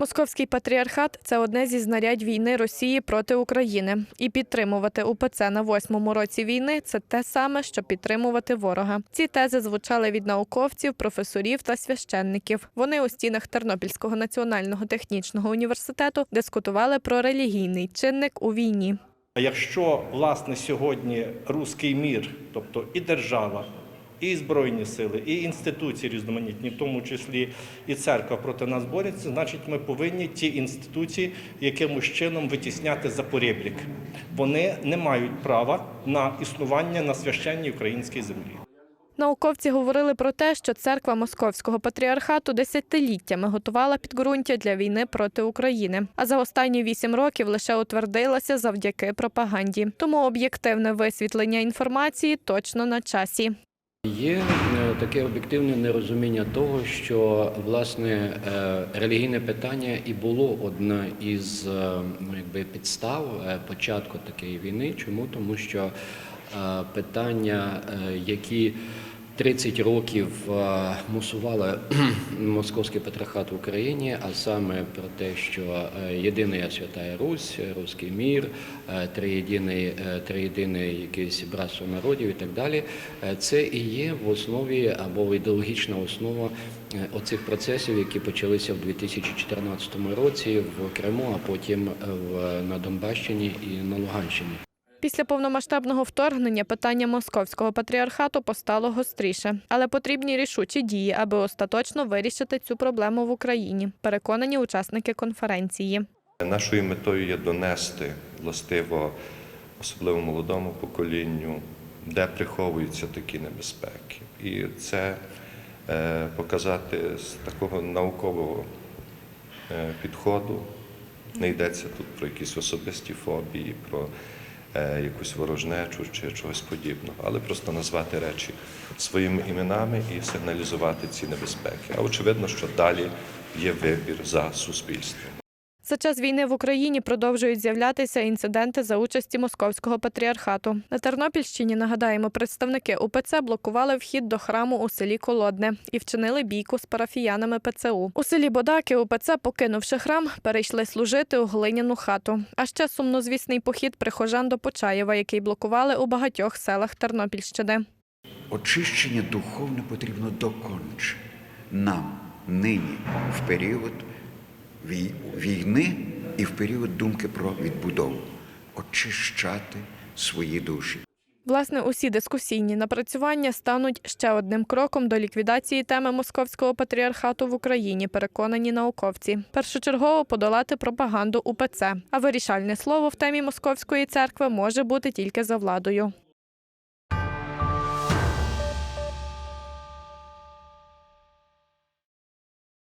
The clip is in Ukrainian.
Московський патріархат це одне зі знарядь війни Росії проти України. І підтримувати УПЦ на восьмому році війни це те саме, що підтримувати ворога. Ці тези звучали від науковців, професорів та священників. Вони у стінах Тернопільського національного технічного університету дискутували про релігійний чинник у війні. А якщо власне сьогодні руський мір, тобто і держава, і збройні сили, і інституції різноманітні, в тому числі і церква проти нас борються, значить ми повинні ті інституції якимось чином витісняти за поребрік. Вони не мають права на існування на священній українській землі. Науковці говорили про те, що церква Московського патріархату десятиліттями готувала підґрунтя для війни проти України, а за останні вісім років лише утвердилася завдяки пропаганді. Тому об'єктивне висвітлення інформації точно на часі. Є е, таке об'єктивне нерозуміння того, що власне е, релігійне питання і було одна із е, ну, якби підстав початку такої війни. Чому? Тому що питання, які 30 років е, мусували московський патріархат в Україні, а саме про те, що е, єдина святая Русь, руський мір, е, триєдиний, триєдиний якийсь братство народів і так далі. Це і є в основі або ідеологічна основа оцих процесів, які почалися в 2014 році в Криму, а потім в на Донбащині і на Луганщині. Після повномасштабного вторгнення питання московського патріархату постало гостріше, але потрібні рішучі дії, аби остаточно вирішити цю проблему в Україні. Переконані учасники конференції. Нашою метою є донести властиво, особливо молодому поколінню, де приховуються такі небезпеки. І це е, показати з такого наукового е, підходу. Не йдеться тут про якісь особисті фобії, про якусь ворожнечу чи чогось подібного, але просто назвати речі своїми іменами і сигналізувати ці небезпеки. А очевидно, що далі є вибір за суспільством. За час війни в Україні продовжують з'являтися інциденти за участі московського патріархату. На Тернопільщині нагадаємо, представники УПЦ блокували вхід до храму у селі Колодне і вчинили бійку з парафіянами ПЦУ. У селі Бодаки УПЦ, покинувши храм, перейшли служити у глиняну хату. А ще сумнозвісний похід прихожан до Почаєва, який блокували у багатьох селах Тернопільщини. Очищення духовне потрібно доконче. Нам нині в період війни і в період думки про відбудову. Очищати свої душі. Власне, усі дискусійні напрацювання стануть ще одним кроком до ліквідації теми московського патріархату в Україні, переконані науковці. Першочергово подолати пропаганду УПЦ. А вирішальне слово в темі московської церкви може бути тільки за владою.